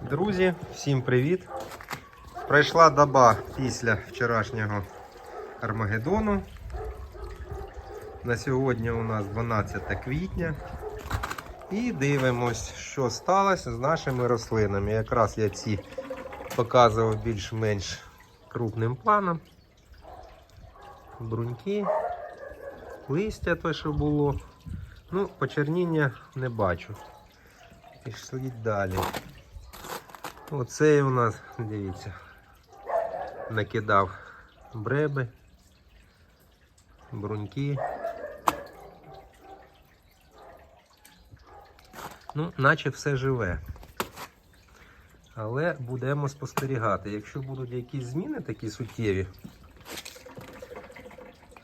Друзі, всім привіт! Пройшла доба після вчорашнього Армагеддону. На сьогодні у нас 12 квітня. І дивимось, що сталося з нашими рослинами. Якраз я ці показував більш-менш крупним планом. Бруньки, листя те, що було. Ну, почерніння не бачу. Пішли далі. Оцей у нас, дивіться, накидав бреби, бруньки. Ну, наче все живе. Але будемо спостерігати. Якщо будуть якісь зміни такі суттєві,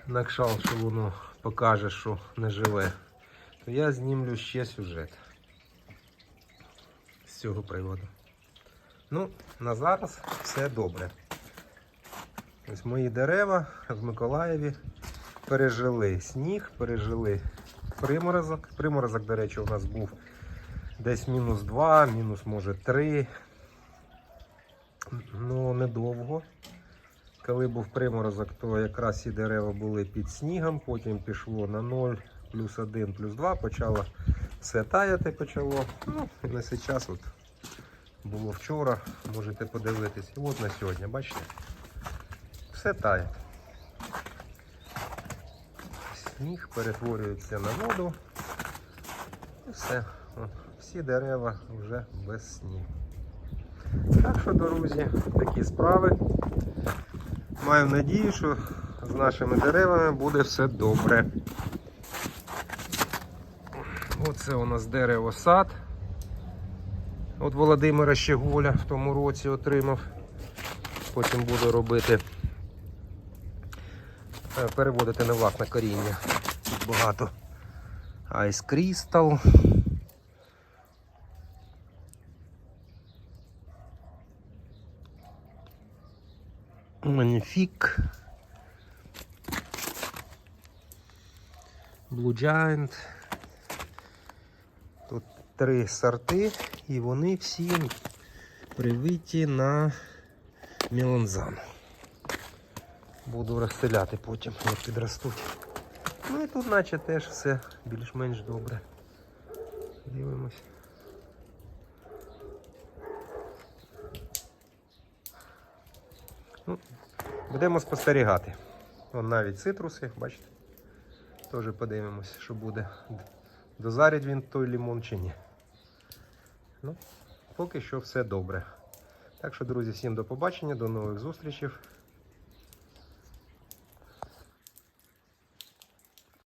на кшал, що воно покаже, що не живе, то я знімлю ще сюжет з цього приводу. Ну, на зараз все добре. Ось мої дерева в Миколаєві пережили сніг, пережили приморозок. Приморозок, до речі, у нас був десь мінус 2, мінус може 3. Ну, недовго. Коли був приморозок, то якраз ці дерева були під снігом, потім пішло на 0, плюс 1, плюс 2, почало все таяти почало. Ну, і на час от було вчора, можете подивитись. І от на сьогодні, бачите? Все тає. Сніг перетворюється на воду. І все. Всі дерева вже без снігу. Так що, друзі, такі справи. Маю надію, що з нашими деревами буде все добре. Оце у нас дерево сад. От Володимира Щеголя в тому році отримав. Потім буду робити, е, переводити на власне коріння. Тут багато Ice Crystal. Magnifique. Blue Giant. Три сорти, і вони всі привиті на меланзан. Буду розселяти потім, як підростуть. Ну і тут наче теж все більш-менш добре. Дивимось. Ну, будемо спостерігати. Вон навіть цитруси, бачите? Теж подивимось, що буде. Дозарить він той лимон чи ні. Ну, поки що все добре. Так що, друзі, всім до побачення, до нових зустрічей.